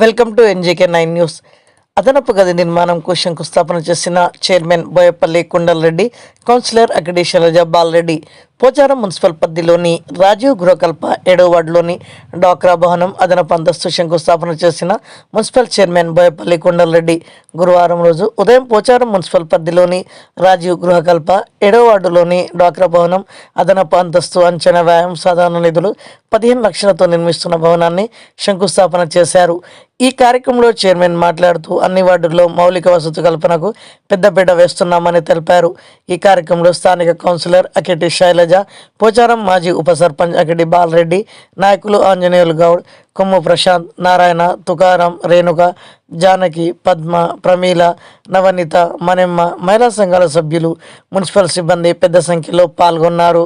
Welcome to NJK nine news. అదనపు గది నిర్మాణంకు శంకుస్థాపన చేసిన చైర్మన్ బోయపల్లి కుండలరెడ్డి కౌన్సిలర్ అక్కడి శైలజ బాలరెడ్డి పోచారం మున్సిపల్ పరిధిలోని రాజీవ్ గృహకల్ప ఏడో వార్డులోని డాక్రా భవనం అదనపు అంతస్తు శంకుస్థాపన చేసిన మున్సిపల్ చైర్మన్ బోయపల్లి కొండలరెడ్డి గురువారం రోజు ఉదయం పోచారం మున్సిపల్ పరిధిలోని రాజీవ్ గృహకల్ప ఏడో వార్డులోని డాక్రా భవనం అదనపు అంతస్తు అంచనా వ్యాయామం సాధారణ నిధులు పదిహేను లక్షలతో నిర్మిస్తున్న భవనాన్ని శంకుస్థాపన చేశారు. ఈ కార్యక్రమంలో చైర్మన్ మాట్లాడుతూ అన్ని వార్డుల్లో మౌలిక వసతి కల్పనకు పెద్దపీట వేస్తున్నామని తెలిపారు. ఈ కార్యక్రమంలో స్థానిక కౌన్సిలర్ అకెటి శైలజ పోచారం మాజీ ఉప సర్పంచ్ అక్కడి బాలరెడ్డి నాయకులు ఆంజనేయులు గౌడ్ కొమ్ము ప్రశాంత్ నారాయణ తుకారం రేణుక జానకి పద్మ ప్రమీల నవనిత మనెమ్మ మహిళా సంఘాల సభ్యులు మున్సిపల్ సిబ్బంది పెద్ద సంఖ్యలో పాల్గొన్నారు.